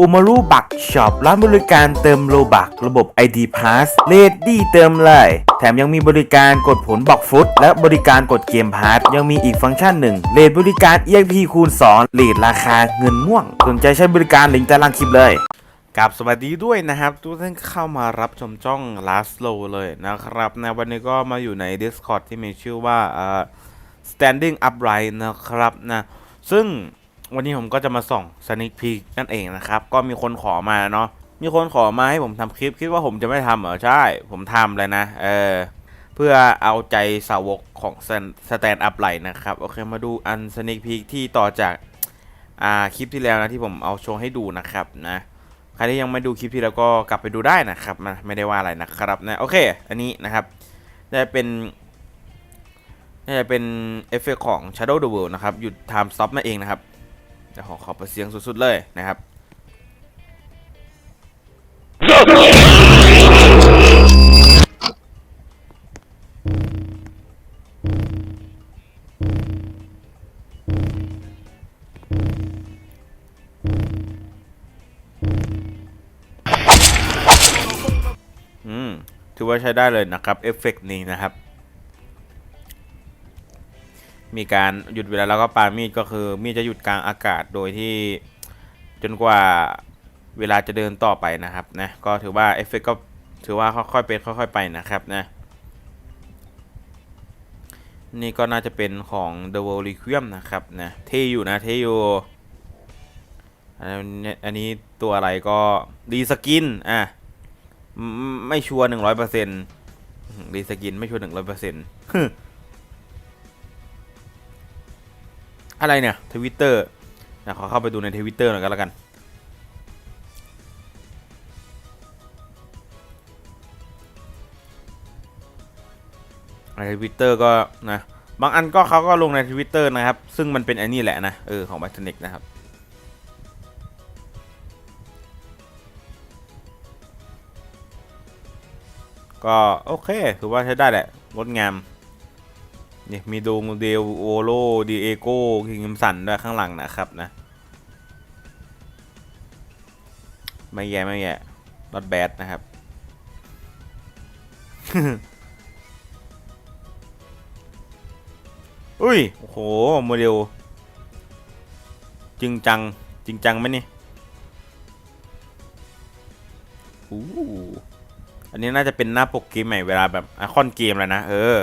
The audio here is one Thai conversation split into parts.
อุมารุบักช็อปร้านบริการเติมโลบักระบบ ID Pass เลดดี้เติมเลย แถมยังมีบริการกดผลบอกฟุต และบริการกดเกมพาร์ทยังมีอีกฟังก์ชันหนึ่งเลดบริการ EXP คูณ2เลดราคาเงินม่วง สนใจใช้บริการลิงก์ใต้ล่างคลิปเลยกับสวัสดีด้วยนะครับ ทุกท่านเข้ามารับชมจ้อง Last Low เลยนะครับในวันนี้ก็มาอยู่ใน Discord ที่มีชื่อว่าเอ่อ standing upright นะครับนะซึ่ง วันนี้ผมก็จะมาส่อง sneak peek นั่นเองนะครับ ก็มีคนขอมาเนาะมีคนขอมาให้ผมทำคลิปคิดว่าผมจะไม่ทำเหรอใช่ ผมทำเลยนะเออเพื่อเอาใจสาวกของ stand up ไหลนะครับโอเคมาดูอัน sneak peek ที่ต่อจากอ่าคลิปที่แล้วนะที่ผมเอาโชว์ให้ดูนะครับนะใครที่ยังไม่ดูคลิปที่แล้วก็กลับไปดูได้นะครับนะไม่ได้ว่าอะไรนะครับนะโอเค อันนี้นะครับได้เป็นน่าจะเป็นเอฟเฟกของ Shadow the World นะครับ หยุด Time Stop นั่นเองนะครับ เดี๋ยวขอขอเปิดเสียงสุดๆเลยนะครับอืมถือว่าใช้ได้เลยนะครับ เอฟเฟกต์นี้นะครับ มีการหยุดเวลาแล้วก็ปามีดก็คือมีดจะหยุดกลางอากาศโดยที่จนกว่าเวลาจะเดินต่อไปนะครับนะก็ถือว่าเอฟเฟกก็ถือว่าค่อยๆเป็นค่อย ๆ ไปนะครับนะนี่ก็น่าจะเป็นของ The World Requiem นะครับนะเทอยู่นะเทอยู่อันนี้อันนี้ตัวอะไรก็ดีสกินอะไม่ชัวร์หนึ่งร้อยเปอร์เซ็นต์ดีสกินไม่ชัวร์หนึ่งร้อยเปอร์เซ็นต์ อะไรเนี่ยทวิตเตอร์นะขอเข้าไปดูในทวิตเตอร์หน่อยก็แล้วกัน ในทวิตเตอร์ก็นะ บางอันก็เขาก็ลงในทวิตเตอร์นะครับ ซึ่งมันเป็นไอ้นี่แหละนะ เออ ของบัตเน็กนะครับก็โอเค ถือว่าใช้ได้แหละงดงาม นี่มีดูโมเดลโอโลดีเอโก้คิงสันด้วยข้างหลังนะครับนะ ไม่แย่ไม่แย่ not bad นะครับ อุ้ย โอ้โห โมเดล จริงจัง จริงจังไหมนี่อู้อันนี้น่าจะเป็นหน้าปกเกมใหม่เวลาแบบไอคอนเกมแล้วนะ เออ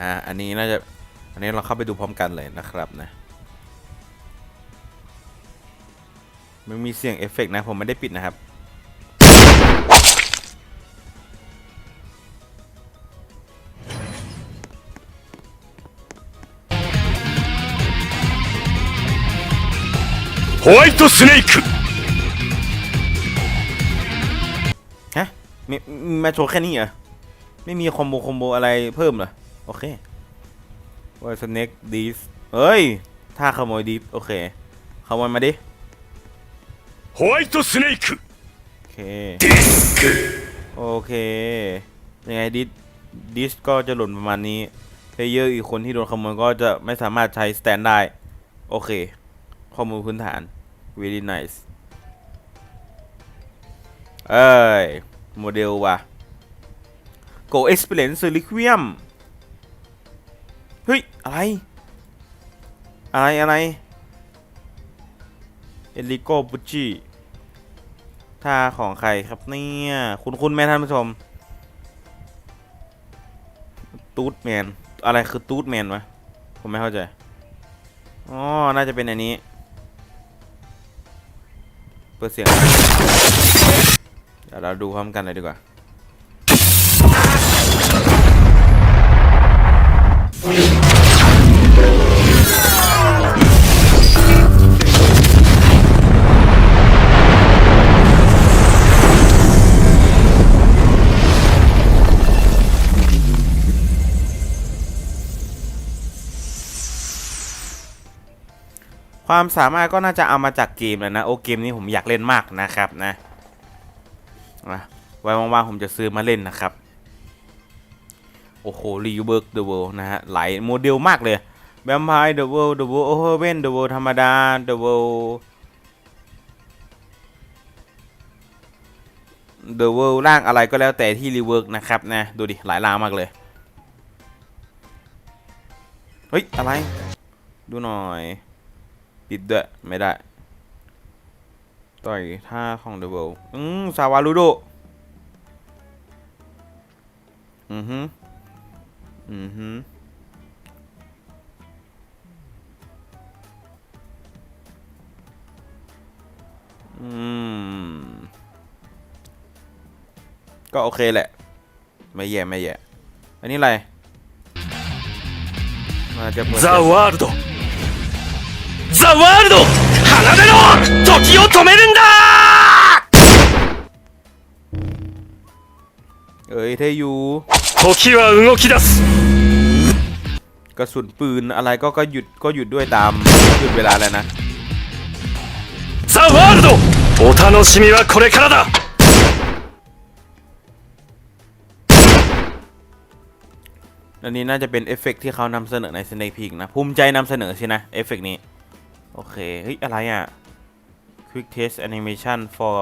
อ่า อันนี้น่าจะ อันนี้เราเข้าไปดูพร้อมกันเลยนะครับนะไม่มีเสียงเอฟเฟกต์นะ ผมไม่ได้ปิดนะครับ ホワイトスネーク ฮะมีมีมาโชว์แค่นี้เหรอ ไม่มีคอมโบคอมโบอะไรเพิ่มเหรอ โอเคว่าสเน็กดีสเฮ้ย ถ้าขโมยดีสโอเค ขโมยมาดิโฮไยตั Snake โอเคดิสโอเคยังไงดิสดิสก็จะหล่นประมาณนี้เพลเยอร์อีกคนที่โดนขโมยก็จะไม่สามารถใช้สแตนได้ โอเค ข้อมูลพื้นฐาน really nice เอ้ย โมเดลว่ะ Go Experience Liquium เฮ้ย อะไร อะไร อะไร เอลิโกบุจิท่าของใครครับเนี่ย คุณคุณแม่ท่านผู้ชม ตูดแมน อะไรคือตูดแมนวะ ผมไม่เข้าใจ อ๋อ น่าจะเป็นอันนี้ เปิดเสียง เดี๋ยวเราดูพร้อมกันเลยดีกว่า ความสามารถก็น่าจะเอามาจากเกมเลยนะ โอ้เกมนี้ผมอยากเล่นมากนะครับนะไว้ว่างๆผมจะซื้อมาเล่นนะครับ โอ้โหรีเบิร์กเดอะเวิลด์นะฮะหลายโมเดลมากเลยแวมไพร์เดอะเวิลด์เดอะเวิลด์โอเวอร์เวนเดอะเวิลด์ธรรมดาเดอะเวิลด์เดอะเวิลด์ร่างอะไรก็แล้วแต่ที่รีเวิร์กนะครับนะดูดิหลายร่างมากเลย เฮ้ย อะไร ดูหน่อย ติดด้วย ไม่ได้ ต่อยท่าของเดวิลอืมซาวารุโดอือฮึอือฮึอืม ก็โอเคแหละ ไม่แย่ ไม่แย่ อันนี้อะไรมาจะเปิด The World ザ・ワールド奏でろ時を止めるんだ เอ้ยเทยู 時は動き出す กระสุนปืนอะไรก็ก็หยุดก็หยุดด้วยตามหยุดเวลาแล้วนะ ザ・ワールドお楽しみはこれからだ อันนี้น่าจะเป็นเอฟเฟกต์ที่เขานำเสนอใน Snake Peak นะ ภูมิใจนำเสนอสินะ เอฟเฟกต์นี้ โอเค เฮ้ย อะไรอะ Quick Test Animation for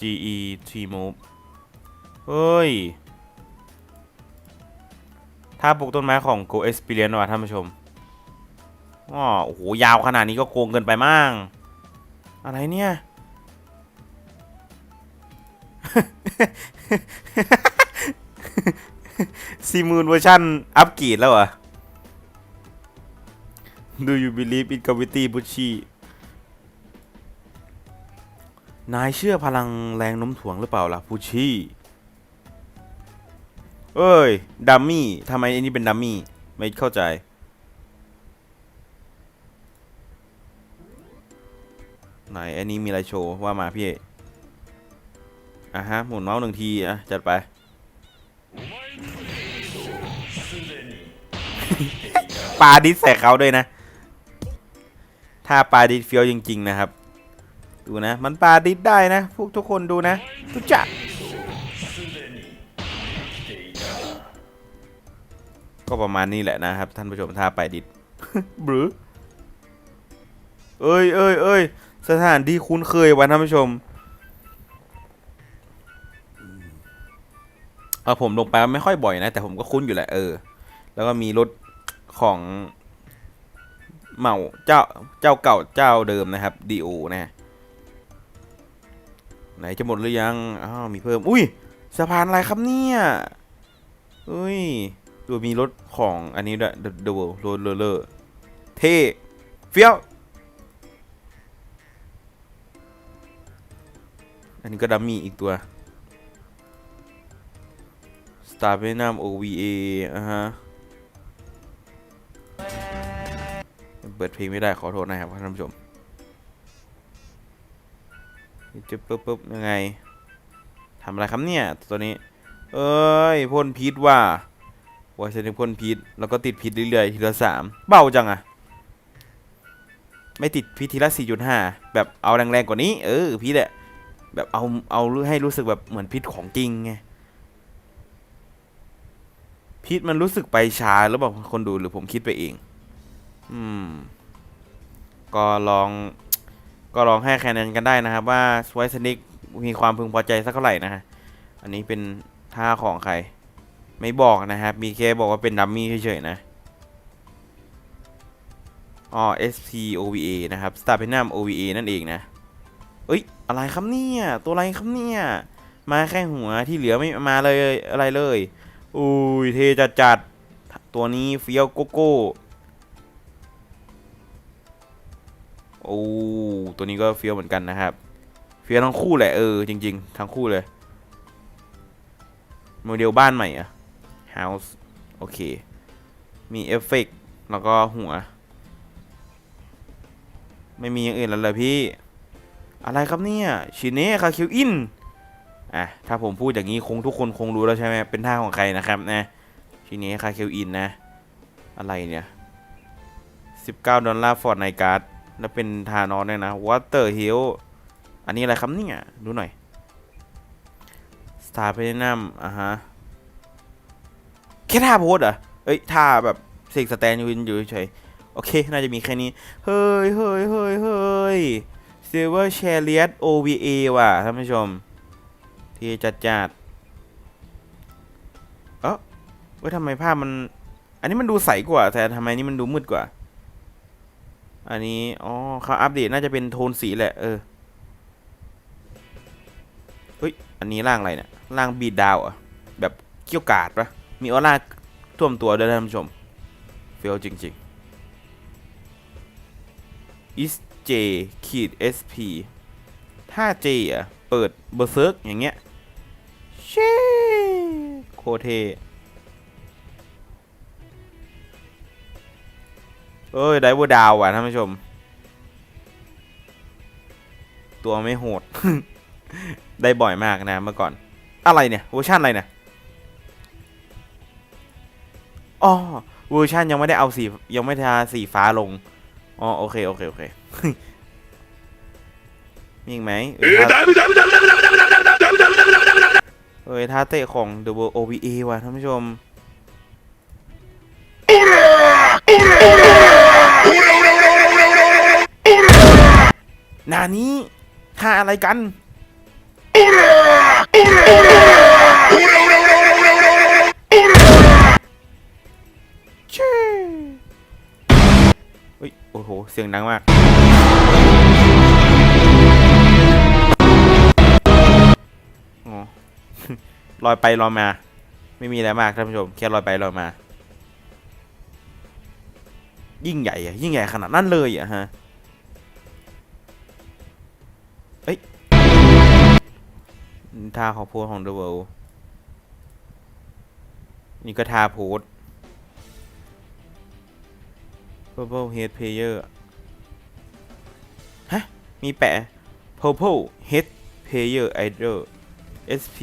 GE T Move เฮ้ย ถ้าปลูกต้นไม้ของ Go Experience ว่ะท่านผู้ชมอ๋อโอ้โห ยาวขนาดนี้ก็โกงเกินไปมั่งอะไรเนี่ย ซีมูนเวอร์ชันอัปเกรดแล้วเหรอะ Do you believe in gravity บุชีนายเชื่อพลังแรงโน้มถ่วงหรือเปล่าล่ะพุชชี่เอ้ย ดัมมี่ทำไมอันนี้เป็นดัมมี่ ไม่เข้าใจ ไหนอันนี้มีอะไรโชว์ ว่ามาพี่อะฮะ หมุนเมาส์หนึ่งทีอะ จัดไป ปาดิสใส่เขาด้วยนะ ถ้าปาดิสเฟี้ยวจริง ๆ นะครับ ดูนะ มันปาดิสได้นะ พวกทุกคนดูนะทุกจะก็ประมาณนี้แหละนะครับ ท่านผู้ชมถ้าไปดิสบรือเอ้ยเอ้ยเอ้ยสถานที่คุ้นเคยวันท่านผู้ชมเออผมลงไปไม่ค่อยบ่อยนะ แต่ผมก็คุ้นอยู่แหละเออ แล้วก็มีรถของ เหมาเจ้าเจ้าเก่าเจ้าเดิมนะครับดีโอนะไหนจะหมดหรือยังอ้าวมีเพิ่มอุ้ยสะพานอะไรครับเนี่ยอุ้ยดูมีรถของอันนี้ด้วยเดอะเวิลด์โรลเลอร์เท่เฟี้ยวอันนี้ก็ดัมมี่อีกตัว Star Venom OVA อะฮะ เปิดเพลงไม่ได้ขอโทษนะครับท่านผู้ชมจะปุ๊บปุ๊บยังไงทำอะไรครับเนี่ยตัวนี้ เอ้ยพ่นพิษว่าว่าฉันพ่นพิษแล้วก็ติดพิษเรื่อยๆทีละสามเบาจังอะไม่ติดพิษทีละสี่จุดห้าแบบเอาแรงๆกว่านี้ เออพิษอะแบบเอาเอาให้รู้สึกแบบเหมือนพิษของจริงไงพิษมันรู้สึกไปช้าหรือเปล่าคนดูหรือผมคิดไปเอง อืม ก็ลอง ก็ลองให้คะแนนกันได้นะครับ ว่าสว i สนิกมีความพึงพอใจสักเท่าไหร่นะฮะ อันนี้เป็นท่าของใคร ไม่บอกนะครับมีแค่บอกว่าเป็นดัมมี่เฉยๆนะอ๋อ SP OVA นะครับ Star p e n u m OVA นั่นเองนะ เอ้ย อะไรครับเนี่ย ตัวอะไรครับเนี่ย มาแค่หัวที่เหลือไม่มาเลยอะไรเลย อุ้ยเทจัดจัด ตัวนี้เฟี้ยวโกโก้ โอ้ตัวนี้ก็เฟี้ยวเหมือนกันนะครับ เฟี้ยวทั้งคู่แหละเออจริง ๆ ทั้งคู่เลยโมเดลบ้านใหม่อะ House โอเค มีเอฟเฟกต์แล้วก็หัว ไม่มีอย่างอื่นแล้วเลยพี่ อะไรครับเนี่ยชิเน่คาคิวอินอะถ้าผมพูดอย่างนี้คงทุกคนคงรู้แล้วใช่ไหมเป็นท่าของใครนะครับนะชิเน่คาคิวอินนะ อะไรเนี่ย 19 ดอลลาร์ฟอร์ดไนการ์ด แล้วเป็นทานอสเนี่ยนะวอเตอร์ฮิลอันนี้อะไรครับเนี่ยดูหน่อยสตาร์เพนัมอะฮะ แค่ท่าโพสเหรอะเอ้ยท่าแบบเสกสแตนยืนอยู่เฉยโอเค น่าจะมีแค่นี้ เฮ้ยเฮ้ยเฮ้ยเฮ้ย Silver Chariot OVA ว่ะท่านผู้ชม ที่จัดจัดเออเว้ยทำไมภาพมัน อันนี้มันดูใสกว่า แต่ทำไมนี่มันดูมืดกว่า อันนี้ อ๋อเขาอัปเดตน่าจะเป็นโทนสีแหละ เออ เฮ้ย อันนี้ร่างอะไรเนี่ย ร่างบีดดาวอะแบบเกี้ยวกาดปะมีออร่าท่วมตัวด้วยท่านผู้ชม เฟลจริงๆ is j ขีด sp ถ้า j อะ เปิดเบอร์เซิร์กอย่างเงี้ย เช่โคเท เอ้ยไดเวอร์ดาวอะท่านผู้ชม ตัวไม่โหด ได้บ่อยมากนะเมื่อก่อน อะไรเนี่ยเวอร์ชันอะไรเนี่ยอ๋อเวอร์ชันยังไม่ได้เอาสียังไม่ทาสีฟ้าลงอ๋อโอเคโอเคโอเคมีอีกไหมเอ้ยท่าเตะของ The World OVA ว่ะท่านผู้ชม นานี้ท่าอะไรกัน เฮ้ย โอ้โห เสียงดังมาก อ๋อ ลอยไปลอยมา ไม่มีอะไรมากท่านผู้ชม แค่ลอยไปลอยมา ยิ่งใหญ่อะยิ่งใหญ่ขนาดนั้นเลยอะฮะ ท่าของโพสของ The World นี่ก็ท่าโพส Purple Head Player ฮะ มีแปะ Purple Head Player Idol SP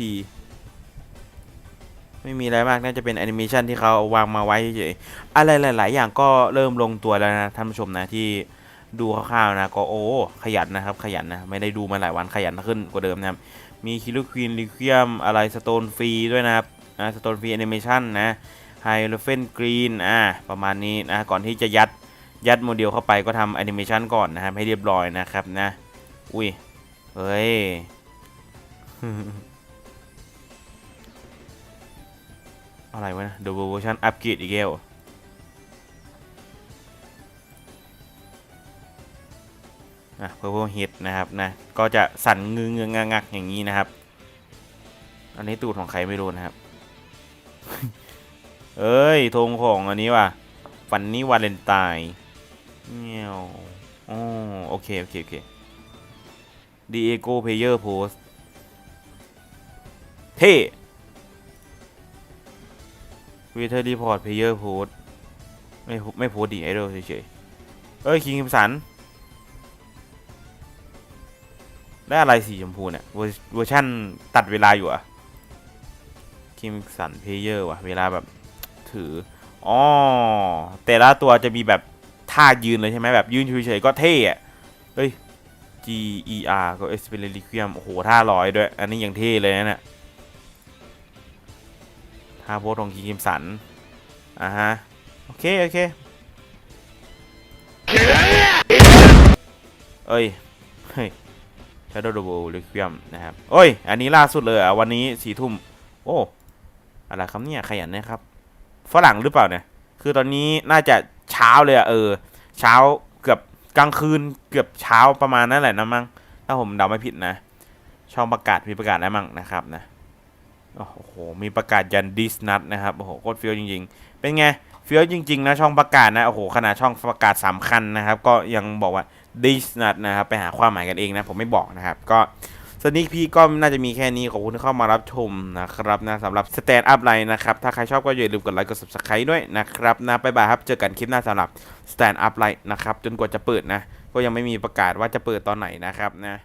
ไม่มีอะไรมาก น่าจะเป็นแอนิเมชันที่เขาวางมาไว้เฉยๆอะไรหลาย ๆ อย่างก็เริ่มลงตัวแล้วนะท่านผู้ชมนะที่ ดูคร่าวๆนะก็โอ้ขยันนะครับขยันนะไม่ได้ดูมาหลายวันขยันขึ้นกว่าเดิมนะครับมีคิลูควีนลิควียมอะไรสโตนฟรีด้วยนะครับอ่าสโตนฟรีแอนิเมชันนะไฮโลเฟนกรีนอ่าประมาณนี้นะก่อนที่จะยัดยัดโมเดลเข้าไปก็ทำแอนิเมชันก่อนนะครับให้เรียบร้อยนะครับนะอุ้ยเฮ้ยอะไรวะนะ The Version Upgrade อีกแล้ว อะ Purple Hit นะครับนะก็จะสั่นงืองงงักอย่างนี้นะครับ อันนี้ตูดของใครไม่รู้นะครับ เอ้ยธงของอันนี้ว่ะฟันนี่วาเลนไทน์เงี้ยวอ๋อโอเค โอเค โอเคดีเอโกเพเยอร์โพสเท่วีเทอร์รีพอร์ตเพเยอร์โพสไม่ไม่โพสดีไอดอลเฉยๆเอ้ย คิงคิมสัน ได้อะไรสีชมพูเนี่ย เวอร์ชั่นตัดเวลาอยู่อะคิมสันเพเยอร์ว่ะ เวลาแบบถืออ๋อแต่ละตัวจะมีแบบท่ายืนเลยใช่ไหมแบบยืนเฉยๆก็เท่อะเฮ้ย G E R ก็ e x p e r i l i q u i u m โอ้โห ท่าร้อยด้วย อันนี้ยังเท่เลยนะเนี่ยท่าโพสของคิมสัน อ่าฮะ โอเค โอเค เอ้ย เฮ้ย Shadow Double Requiem นะครับ โอ้ย อันนี้ล่าสุดเลยอะวันนี้สี่ทุ่ม โอ้ อะไรครับเนี่ยขยันนะครับ ฝรั่งหรือเปล่าเนี่ย คือตอนนี้น่าจะเช้าเลยอะเออ เช้าเกือบกลางคืนเกือบเช้าประมาณนั่นแหละนะมั้ง ถ้าผมเดาไม่ผิดนะ ช่องประกาศมีประกาศอะไรมั่งนะครับนะ โอ้โห มีประกาศยันดิสนัทนะครับ โอ้โหโคตรเฟี้ยวจริง ๆ เป็นไงเฟี้ยวจริงๆนะช่องประกาศนะ โอ้โหขนาดช่องประกาศสำคัญนะครับ ก็ยังบอกว่า ดิสนัทนะครับ ไปหาความหมายกันเองนะ ผมไม่บอกนะครับ ก็สนิคพี่ก็น่าจะมีแค่นี้ ขอบคุณที่เข้ามารับชมนะครับนะสำหรับสแตนด์อัพไลน์นะครับ ถ้าใครชอบก็อย่าลืมกดไลค์กด subscribe ด้วยนะครับนะบ๊ายบายครับ เจอกันคลิปหน้าสำหรับสแตนด์อัพไลน์นะครับ จนกว่าจะเปิดนะ ก็ยังไม่มีประกาศว่าจะเปิดตอนไหนนะครับนะ